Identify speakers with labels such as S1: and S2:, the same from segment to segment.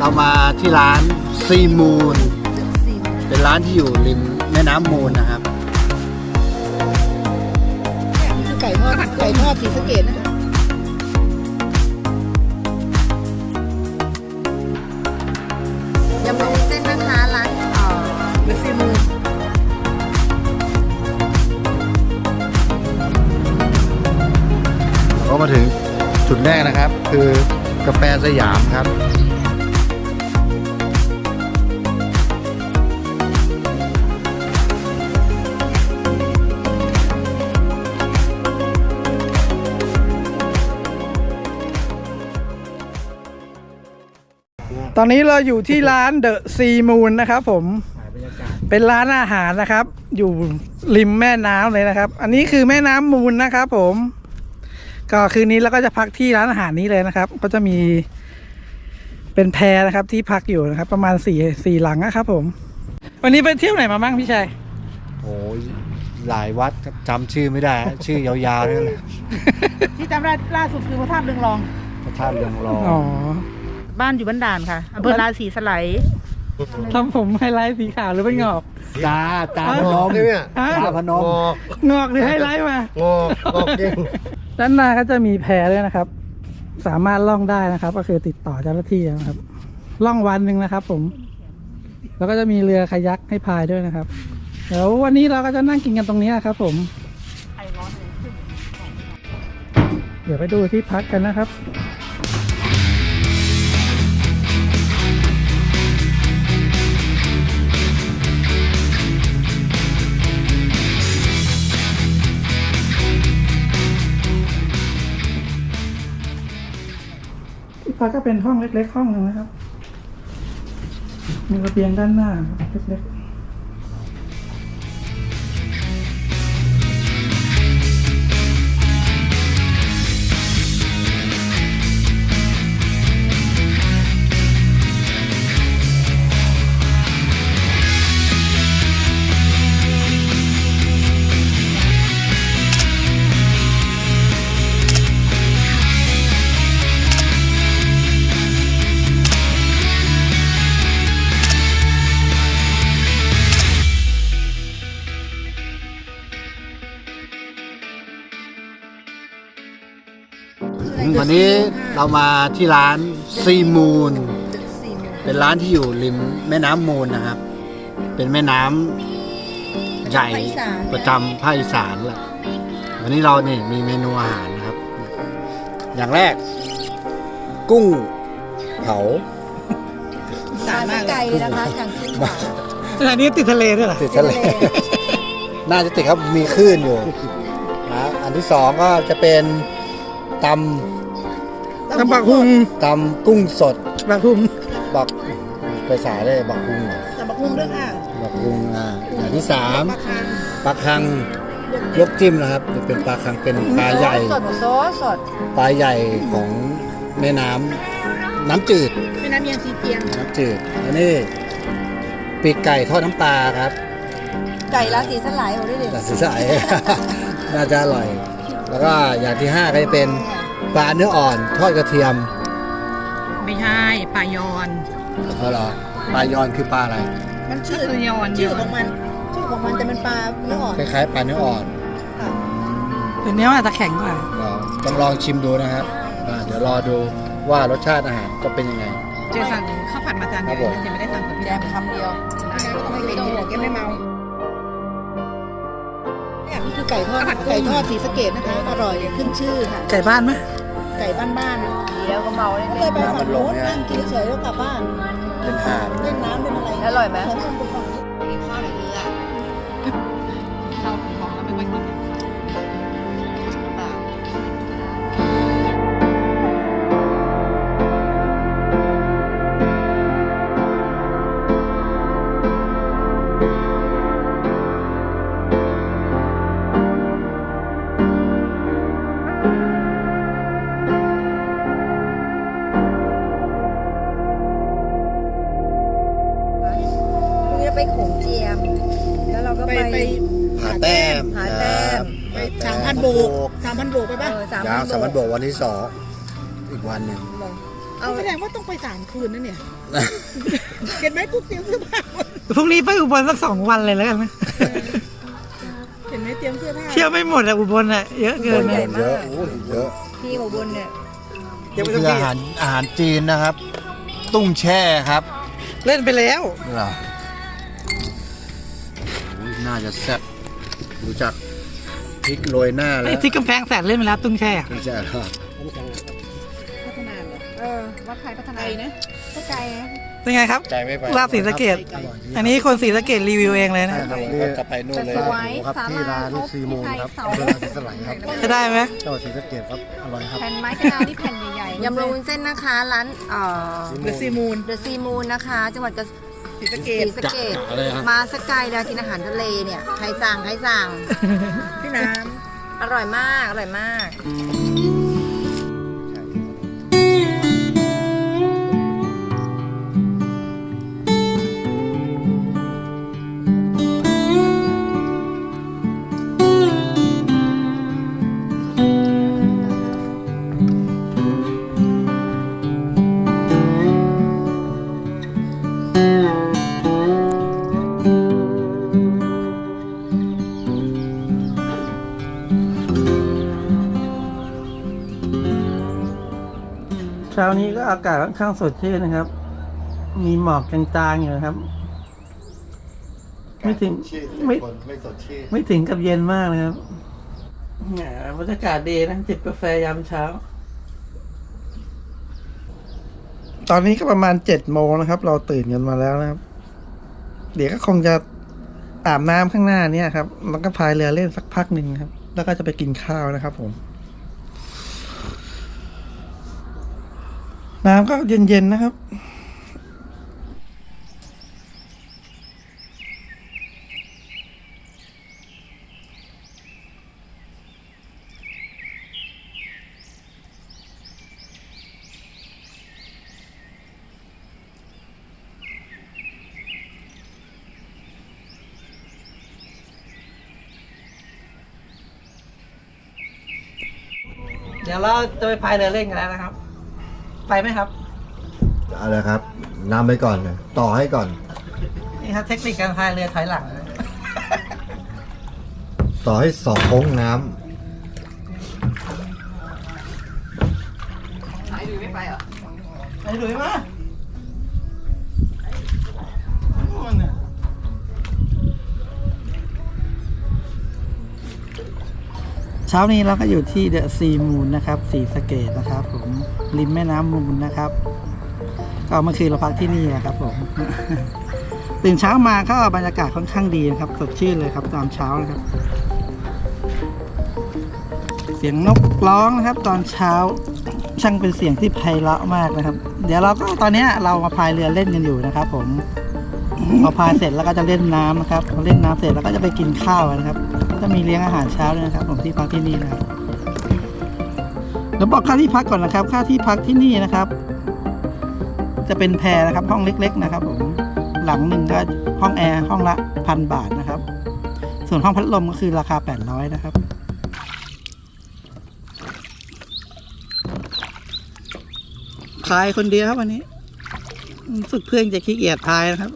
S1: วันนี้เรามาที่ร้านซีมูนเป็นร้านที่อยู่ริมแม่น้ำมูลนะครับ
S2: นี่คือไก่ทอดไก่ทอดสีสะเกดนะคะ
S3: ยำวุ้นเส้นนะคะร้านเอ่อเบซีมูน
S1: ก็มาถึงจุดแรกนะครับ คือกาแฟสยามครับ
S4: อนนี้เราอยู่ที่ร้านเดอะซีมูนนะครับผม เป็นร้านอาหารนะครับ อยู่ริมแม่น้ำเลยนะครับ อันนี้คือแม่น้ำมูลนะครับผม ก็คืนนี้เราก็จะพักที่ร้านอาหารนี้เลยนะครับ ก็จะมี เป็นแพรนะครับที่พักอยู่นะครับ ประมาณสี่สี่หลังนะครับ ผม วันนี้ไปเที่ยวไหนมาบ้างพี่ชัย
S1: โอ้ยหลายวัดครับจำชื่อไม่ได้ชื่อยาวๆนี่แหละ
S2: ที่จำได้ล่าสุดคือพระธาตุเรืองรอง
S1: พระธาตุเรืองรอง
S4: อ๋อ
S2: บ้านอยู่บ้านด่านค่ะอำเภอราศีสไลด์
S4: ทำผมไฮไลท์สีขาวหรือเป็นงอก
S1: ตาตาพนมเนี่ย
S4: ฮะ
S1: ตาพนม
S4: งอกหรือไฮไลท์มา
S1: งอกงอกจริง
S4: ด้านหน้าก็จะมีแพด้วยนะครับ สามารถล่องได้นะครับ ก็คือติดต่อเจ้าหน้าที่นะครับ ล่องวันหนึ่งนะครับ ผม แล้วก็จะมีเรือคายักให้พายด้วยนะครับ เดี๋ยววันนี้เราก็จะนั่งกินกันตรงนี้นะครับ ผม เดี๋ยวไปดูที่พักกันนะครับ ก็เป็นห้องเล็กๆห้องหนึ่งนะครับ มีระเบียงด้านหน้าครับเล็กๆ
S1: วันนี้เรามาที่ร้านซีมูนเป็นร้านที่อยู่ริมแม่น้ำมูลนะครับ เป็นแม่น้ำใหญ่ประจำภาคอีสานแหละวันนี้เรานี่มีเมนูอาหารนะครับ อย่างแรก กุ้งเผา
S2: สารมากเลย
S3: ไก่นะคะทางขึ้นเขา
S4: ๆอันนี้ติดทะเลด้วยเหรอ
S1: ติดทะเล น่าจะติดครับมีคลื่นอยู่นะอันที่สองก็จะเป็น ต
S4: ตำบักหุงำ
S1: ตำกุ้งสด
S4: บักหุง
S1: บักไปสายเลยบักกุ้งเหรอ
S2: แต่บักหุ่งด้วยค่ะ
S1: บักกุ้งอ่าอย่างที่สาม
S2: ปลาคัง
S1: ปลาคังลวกจิ้มนะครับเป็นปลาคังเป็นปลาใหญ่
S3: สดโซสด
S1: ปลาใหญ่ของแม่น้ำน้ำจืด
S2: แม่น้ำเมียงซีเจียง
S1: น้ำจืดอันนี้ปีกไก่ทอดน้ำปลาครับ
S3: ไก่ราศีสลายโอ้ด้วยดิ
S1: แต่สีใสน่าจะอร่อย แล้วก็อย่างที่ห้าก็จะเป็นปลาเนื้ออ่อนทอดกระเทียม
S2: ไม่ใช่ปลายอน
S1: เพราะเหรอปลายอนคือปลาอะไร
S2: มันชื่อ
S3: คือยอน
S2: ชื่อของมันชื่อของมันจะเป็นปลาเนื้ออ่อน
S1: คล้ายๆปลาเนื้ออ่อน
S4: ตัวนี้มันอาจจะแข็งกว่า
S1: เราต้องลองชิมดูนะครับอ่าเดี๋ยวรอดูว่ารสชาติอาหารจะเป็นยังไง
S2: เจสั่งข้าวผัดมาจานเดียว
S1: ครับผม
S2: ยังไม่ได้สั่งกับพี่
S3: แด
S2: แด
S3: ม
S2: ม
S3: คำเดียว
S2: ต้องให้กินหัวแกไม่เมาเนี่ยนี่คือ ไก่ทอดไก่ทอดสีสะเกดนะคะอร่อยขึ้นชื่อค่ะ
S4: ไก่บ้านไหม
S2: ไก่บ้านๆนะ
S3: เดียวก็เมาเลย
S2: ก็เลยไปฝั่งโน้นนั่งกินเฉยๆแล้วกลับบ้าน
S1: เป็นหาด
S2: เล่นน้ำเล่นอะไร
S3: อร่อยไหม
S2: สามพันโบกไป
S3: เอ
S2: ป่ะ
S3: อสาม
S1: ยาวสาม
S3: พั
S1: พั
S3: น
S1: น
S3: โบ
S1: โบกวันที่สองอีกวันหนึ่ง
S3: กเอา
S2: แสดงว่าต้องไปสามคืนนั่นเนี่ย เห็นไหมกุ๊กเตรียมเสื้อผ้าหมด
S4: พรุ่งนี้ไปอุบลสักสองวันเลยแล้วกันไหม
S2: เห็นไหมเตรียมเสื้อผ้า
S4: เที่ยวไม่หมดอะอุบลอะเยอะเกิน
S3: ให
S4: นะ
S3: ญ่มาก
S1: เยอะ
S3: ที่อุบลเนี่ย
S1: นี่คืออาหารอาหารจีนนะครับ ตุ้งแช่ครับ
S4: เล่นไปแล้ว
S1: เหรอโอ้ยน่าจะแซ่บรู้จักพ ริกโรยหน้าแล้
S4: ไอ้
S1: ว
S4: ที่กำแพงแสนเล่นไปแล้วตุ้งแช่อะ
S1: ไม่ใช่ครับ
S2: พัฒนาเหรอ
S3: เออวัดไทยพัฒนา
S2: ไกลนะ
S3: ก็ไกลนะ
S4: เป็นไงครับ
S1: ใจไม่ไป
S4: ลาบศรีสะเกด
S1: อร่อยดี
S4: อันนี้คนศรีสะเกดรีวิวเองเลยนะ
S1: ใช่ครับนี่จะไปนู่น
S3: แต่
S1: เลย
S3: สวย
S1: ครับ
S3: ศา
S1: ที่
S3: ลา
S1: ร้าน
S3: เขา
S1: ซีโมงครับ
S3: เสา
S1: เวลาที่สลายครับ
S4: จะได้ไหม
S1: จังหวัดศรีสะเกดครับอร่อยครับ
S3: แผ่นไม้กระดาวนี่แผ่นใหญ่ๆยำรวมวุ้นเส้นนะคะร้านเอ่อ
S2: เดอะซีมูน
S3: เดอะซีมูนนะคะ จังหวัดกระ
S2: ศรีสะเก
S3: ศ
S2: ด
S3: รีสะเกด
S1: กะๆเลยครับ
S3: มาสกายแล้วกินอาหารทะเลเนี่ย ใครสั่ง ใครสั่ง
S2: น้
S3: อร่อยมาก อร่อยมาก
S4: ช้านี้ก็อากาศค่อนข้างสดชื่นนะครับ มีหมอกจางๆอยู่นะครับ ไม่ถึงไม่
S1: ไม่สดชื่น
S4: ไม่ถึงกับเย็นมากนะครับแหมบรรยากาศดีนะจิบกาแฟยามเช้า ตอนนี้ก็ประมาณเจ็ดโมงนะครับ เราตื่นกันมาแล้วนะครับ เดี๋ยวก็คงจะอาบน้ำข้างหน้าเนี่ยครับ แล้วก็พายเรือเล่นสักพักหนึ่งครับ แล้วก็จะไปกินข้าวนะครับผม น้ำก็เย็นๆนะครับเดี๋ยวเราจะไปพายเรือเล่นกันแล้วนะครับ ไปไหมครับ
S1: เอาละครับนำไปก่อนต่อให้ก่อน
S4: นี่ครับเทคนิคการพายเรือถอยหลัง
S1: ต่อให้สองโค้งน้
S4: ไอ้ดุยมา เช้านี้เราก็อยู่ที่เดอะซีมูนนะครับสีสเกตนะครับ ผมริมแม่น้ำมูลนะครับ ก็เมื่อคืนเราพักที่นี่นะครับผมตื่นเช้ามาก็บรรยากาศค่อนข้างดีนะครับ สดชื่นเลยครับตอนเช้านะครับ เสียงนกร้องนะครับ ตอนเช้าช่างเป็นเสียงที่ไพเราะมากนะครับ เดี๋ยวเราก็ตอนนี้เรามาพายเรือเล่นกันอยู่นะครับ ผม พอพายเสร็จแล้วก็จะเล่นน้ำนะครับพอเล่นน้ำเสร็จแล้วก็จะไปกินข้าวนะครับก็มีเลี้ยงอาหารเช้าด้วยนะครับผมที่พักที่นี่นะครับเดี๋ยวบอกค่าที่พักก่อนนะครับ ค่าที่พักที่นี่นะครับ จะเป็นแพรนะครับ ห้องเล็ก ๆ นะครับผมหลังหนึ่งก็ห้องแอร์ห้องละพันบาทนะครับ ส่วนห้องพัดลมก็คือราคา800นะครับพายคนเดียวครับวันนี้รู้สึกเพื่อนจะขี้เกียจพายนะครับ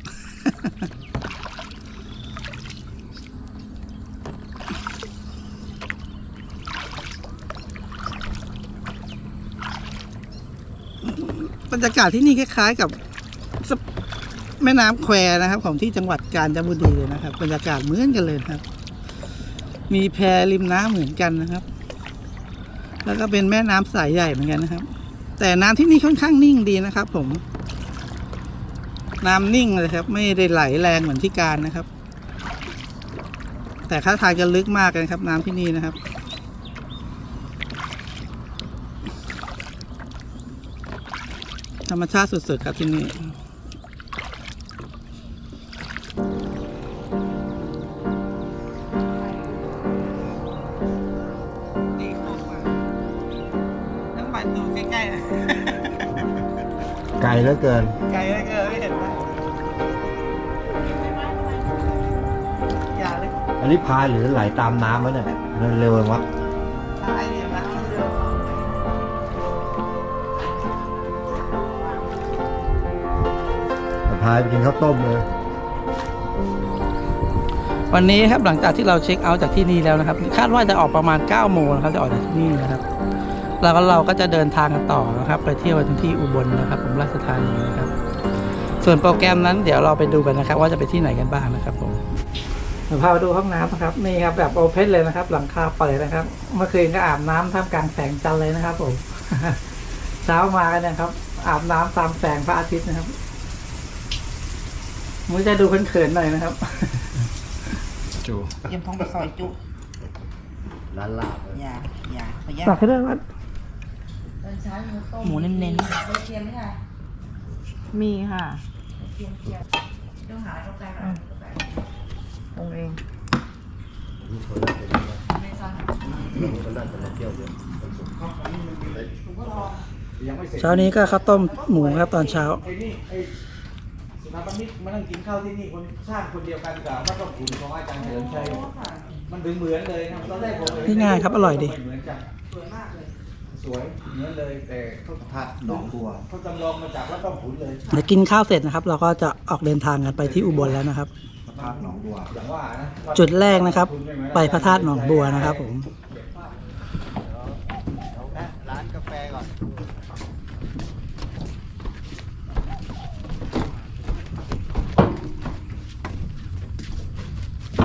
S4: บรรยากาศที่นี่คล้ายๆ กับแม่น้ำแควนะครับ ของที่จังหวัดกาญจนบุรีเลยนะครับ บรรยากาศเหมือนกันเลยครับ มีแพริมน้ำเหมือนกันนะครับ แล้วก็เป็นแม่น้ำสายใหญ่เหมือนกันนะครับ แต่น้ำที่นี่ค่อนข้างนิ่งดีนะครับ ผม น้ำนิ่งเลยครับ ไม่ได้ไหลแรงเหมือนที่การนะครับ แต่ค่าทางจะลึกมากเลยครับ น้ำที่นี่นะครับ รรมชาติสุดๆครับที่นี่ดีโคกมาน้ำมันดูใกล้ๆนะำ
S1: ไกลเหลือเกิน
S4: ไกลเหลือเกินไม่เห็นนะอย่าเลย
S1: อันนี้พายหรือไหลตามน้ำวะเนี่ยเร็วๆวะ
S4: ตายดีนะ
S1: พายไปกินข้าวต้มเลย
S4: วันนี้ครับหลังจากที่เราเช็คเอาท์จากที่นี่แล้วนะครับ คาดว่าจะออกประมาณ9โมงนะครับจะออกจากที่นี่นะครับ แล้วก็เราก็จะเดินทางกันต่อนะครับ ไปเที่ยวกันที่อุบลนะครับผมราชธานีนะครับ ส่วนโปรแกรมนั้นเดี๋ยวเราไปดูกันนะครับ ว่าจะไปที่ไหนกันบ้างนะครับผมเดี๋ยวพาไปดูห้องน้ำนะครับนี่ครับแบบโอเพนเลยนะครับ หลังคาเปิดนะครับ เมื่อคืนก็อาบน้ำท่ามกลางแสงจันทร์เลยนะครับผมเช้ามากันนะครับ อาบน้ำตามแสงพระอาทิตย์นะครับ มันจะดูเขินๆหน่อยนะครับ
S1: จู
S2: เยี่ยมท้องไปซอยจุ
S1: ร้านลาบ
S2: อย่าอย่าพยา
S4: ตักให้ด้วยวัด
S2: หมูเน้น
S3: มีค่ะ
S2: ๆองเอง
S4: เช้านี้ก็ข้าวต้มหมูครับตอนเช้า
S5: ไอ้นี่ไอ้ สถาปนิกมานั่งกินข้าวที่นี่คนสร้างคนเดียวกันกับวัดพระขุนของอาจารย์เฉลิมชัยมันถึงเหมือนเลยนะตอนแรกผมเลย
S4: นี่ง่ายครับอร่อยดี
S5: ไม่เหมือนกันสวยมากเลยสวยเหมือนเลยแต่เขา
S1: พระหนองบัว
S5: เขาจำลองมาจากวัดพระขุนเลย
S4: เดี๋ยวกินข้าวเสร็จนะครับ เราก็จะออกเดินทางกันไปที่อุบลแล้วนะครับ
S1: พระธาตุหนองบัว
S5: อย่างว่านะ
S4: จุดแรกนะครับ ไปพระธาตุหนองบัวนะครับผม
S1: ร้านกาแฟก่อน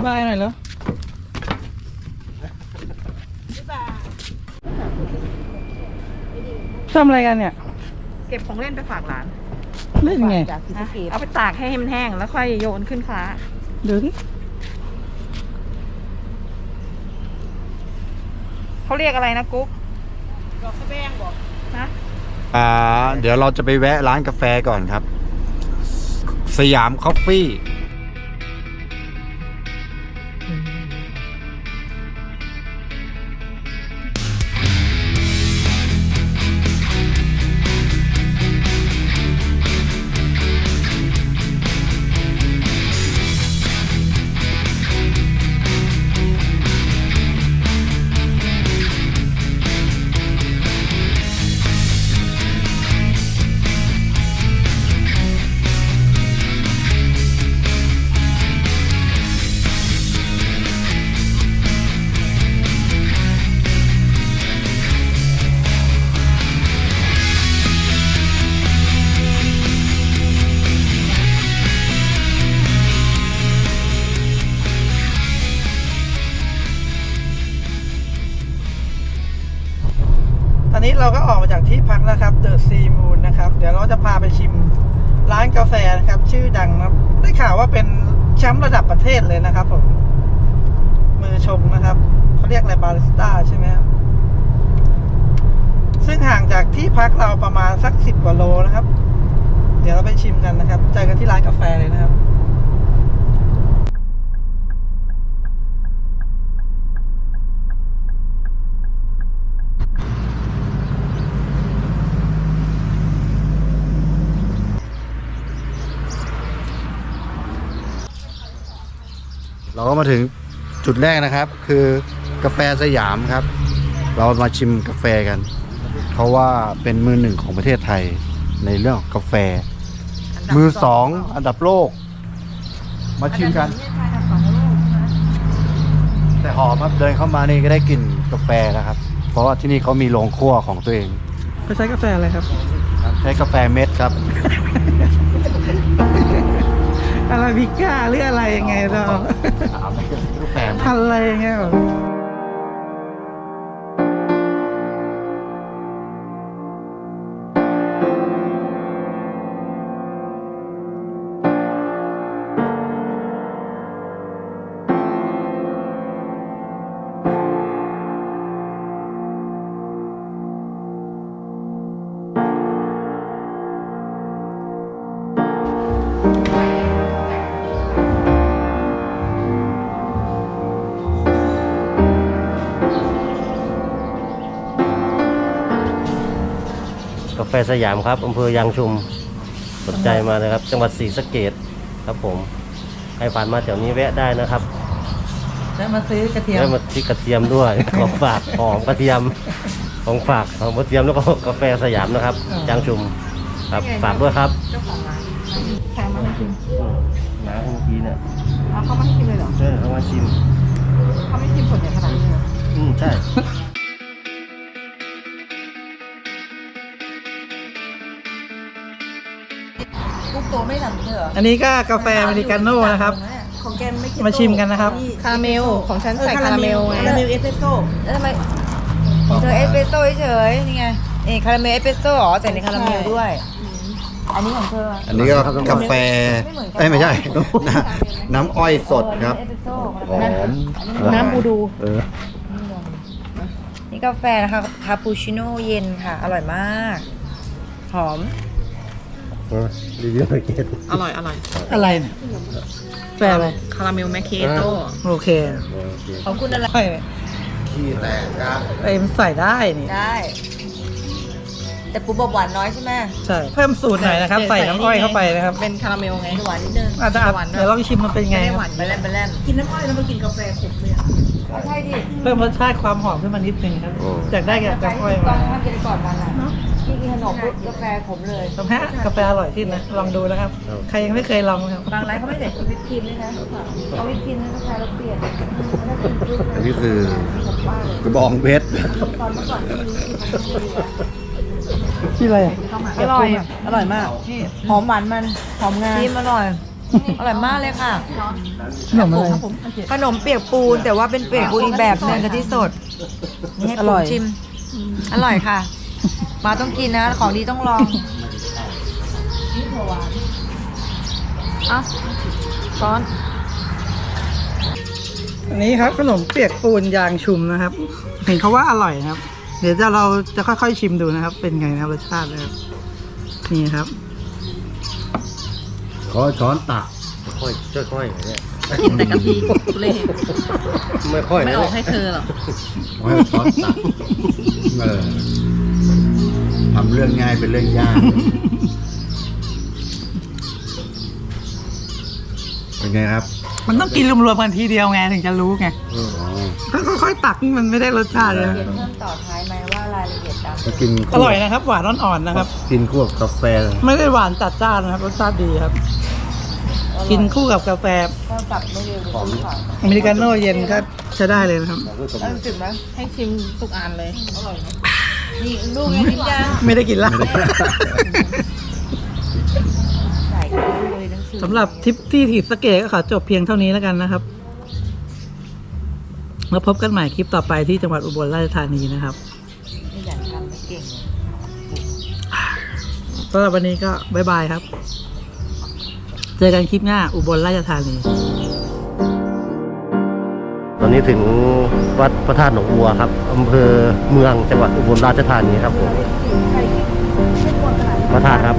S4: บายหน่อยเหรอทำอะไรกันเนี่ย
S2: เก็บของเล่นไปฝากหลาน
S4: เล่นไง
S2: จากศรีสะเกษ
S3: เอาไปตากให้มันแห้งแล้วค่อยโยนขึ้นฟ้า
S4: ดูที่
S3: เขาเรียกอะไรนะกุ๊ก
S2: ดอกสะแบงบอก
S3: นะ
S1: อ่า เดี๋ยวเราจะไปแวะร้านกาแฟก่อนครับ สยามคอฟฟี่
S4: ชื่อดังนะครับ ได้ข่าวว่าเป็นแชมป์ระดับประเทศเลยนะครับผม มือชงนะครับเขาเรียกอะไรบาริสต้าใช่ไหมครับซึ่งห่างจากที่พักเราประมาณสักสิบกว่าโลนะครับ เดี๋ยวเราไปชิมกันนะครับเจอกันที่ร้านกาแฟเลยนะครับ
S1: เราก็มาถึงจุดแรกนะครับ คือกาแฟสยามครับ เรามาชิมกาแฟกัน เพราะว่าเป็นมือหนึ่งของประเทศไทยในเรื่องของกาแฟ มือสองอันดับโลก มาชิมกัน แต่หอมครับเดินเข้ามานี่ก็ได้กลิ่นกาแฟแล้วครับ เพราะว่าที่นี่เขามีโรงคั่วของตัวเอง
S4: ไปใช้กาแฟอะไรครับ
S1: ใช้กาแฟเม็ดครับ
S4: อาราบิก้าหรืออะไรยังไงเรา
S1: ถามไม่เป็นกาแฟเม็ด
S4: พันธุ์อะไรยังไแฟ
S6: สยามครับอำเภอยางชุมสนใจมานะครับ จังหวัดศรีสะเกดครับผมใครผ่านมาแถวนี้แวะได้นะครับ
S4: แล้วมาซื้อกระเทียม
S6: แล้วมาที่กระเทียมด้วย ของฝากหอมกระเทียมของฝากของกระเทียมแล้วก็กาแฟสยามนะครับ
S4: อ๋อ
S6: ยางชุมครับฝากด้วยครับ
S3: เจ้าของร้านแพงมาก
S6: ชิมน้ำเมื่อกี้เนี่ย
S2: เอาเขาไม่ให้ชิมเลยเหรอ
S6: เออเขามาชิม
S2: เขาไม่ชิมผลใหญ่ขนาดนี้เหรอ
S6: อืมใช่
S3: กุ๊กโตไม่ทำเถอะ
S4: อันนี้ก็กาแฟอเมริกาโน่นะครับ
S2: ของแกไม่
S4: มาชิมกันนะครับ
S2: คาราเมลของฉันใส่คาราเมลไง คาราเมลเอสเปรสโซ่
S3: แล้วทำไมเธอเอสเปรสโซ่เฉยๆนี่ไงนี่คาราเมลเอสเปรสโซ่หรอใส่ในคาราเมลด้วย อันนี้ของเธอ
S1: อันนี้ก็กาแฟเอ้ยไม่ใช่น้ำน้ำอ้อยสดครับ
S3: เอสเปรสโซ่
S1: หอม
S2: น้ำบูดู
S1: เออ
S3: นี่กาแฟนะคะคาปูชิโน่เย็นค่ะ อร่อยมาก หอม
S6: รีวิวหน่อยเกต
S2: อร่อยอร่อย
S4: อะไรเนี่ยแฟอะไร
S2: คาราเมลแมคเคโต้
S4: โอเค
S3: ของคุณอะไร
S4: ใช่เนี่ย
S1: ขี้แตกครับ
S4: เอ้ยมันใส่ได้นี่
S3: ได้ แต่ปูบอกหวานน้อยใช่ไหม
S4: ใช่เพิ่มสูตรหน่อยนะครับใส่น้ำอ้อยเข้าไปนะครับ
S2: เป็นคาราเมลไง
S3: หวานนิดนึง
S4: อาจจะเดี๋ยวลองชิมมันเป็นไง
S2: ไม่ได้
S4: ค
S2: ห
S4: รั
S2: วา
S4: บ
S2: น
S3: ไปแลมไปแลม
S2: กินน้ำอ้อยแล้วมากินกาแฟขมเลยอะ
S3: ใช่ดิ
S4: เพิ่มรสชาติความหอมขึ้นมานิดนึงครับอยากได้กับกาแฟอ้อย
S3: ตอ
S4: มาน
S3: ทำกินก่อนกันอะ พี่กินขนมปุ๊บกาแฟขมเลย
S4: ทำให้กาแฟอร่อยขึ้นนะลองดูนะครับ ใครยังไม่เคยลองนะครับ
S3: บางร้านเขาไม่ใส่วิปครีมด้วยนะเอาวิปครีมแล้วกาแฟเราเปลี่ยน
S1: อันนี้คือ กระบองเพชร
S3: ตอนเมื่อก่อนที่รู้สึกมันดีอะ
S4: ที่อะไรอะ
S2: อร่อยอร่อยมาก
S3: หอมหวานมันหอมงาครีมอร่อย อร่อยมากเลยค่ะ
S4: ขนมอะไร
S3: ขนมเปียกปูนแต่ว่าเป็นเปียกปูนอีกแบบหนึงกะทิสดนี่ให้
S4: อร่อย
S3: ชิม อร่อยค่ะ มาต้องกินนะ ของดีต้องลองเอ้าซ้อน
S4: อันนี้ครับขนมเปียกปูนยางชุมนะครับ เห็นเขาว่าอร่อยนะครับ เดี๋ยวจะเราจะค่อยๆชิมดูนะครับ เป็นไงนะครับรสชาตินะครับนี่ครับ
S1: ขอช้อนตัก
S6: ค่อยๆค่อยๆเนี่ย
S2: กินแต่กะทิเล่
S6: ไม่ค่อย
S2: ไม่
S6: นะ
S2: ออกให้เธอหรอก
S1: ขอให้ช้อนตักเออ ทำเรื่องง่ายเป็นเรื่องยาก เป็นไงครับ
S4: มันต้องกินรวมๆกันทีเดียวไงถึงจะรู้ไง
S1: อ๋อ
S4: ถ้าค่อยๆตักนี่มันไม่ได้รสชาติเลยนะ
S3: เขียนเพิ่มต่อท้ายไหมว่ารายละเอียดตาม
S1: ก็กิน
S4: อร่อยนะครับ หวานอ่อนๆนะครับ
S1: กินคู่กับกาแฟ
S4: ไม่ได้หวานจัดจ้านนะครับรสชาติดีครับ กินคู่กับกาแฟ
S3: เท่ากับไม่เร็วหรือค่ะ
S4: อเมริกาโน่เย็นก็ใช้ได้เลยนะครับ
S3: แล้วรู้สึกไหม
S2: ให้ชิมทุกอันเลย อร่อยนะ
S3: นี่ลูกไงกินยัง
S4: ไม่ได้กินเหล้า
S3: ใส่กันเลยหนังสือ
S4: สำหรับทริปที่ถีบสะเกตก็ขอจบเพียงเท่านี้แล้วกันนะครับแล้วพบกันใหม่คลิปต่อไปที่จังหวัดอุบลราชธานีนะครับ
S3: ไม่อยากทำไม่เก่ง
S4: สำหรับวันนี้ก็บายบายครับ เจอกันคลิปหน้าอุบลราชธานี
S6: ต อนนี้ถึงวัดพระธาตุหนองบัวครับอำเภอเมืองจังหวัดอุบลราชธานีครับผมพระธาตุครับ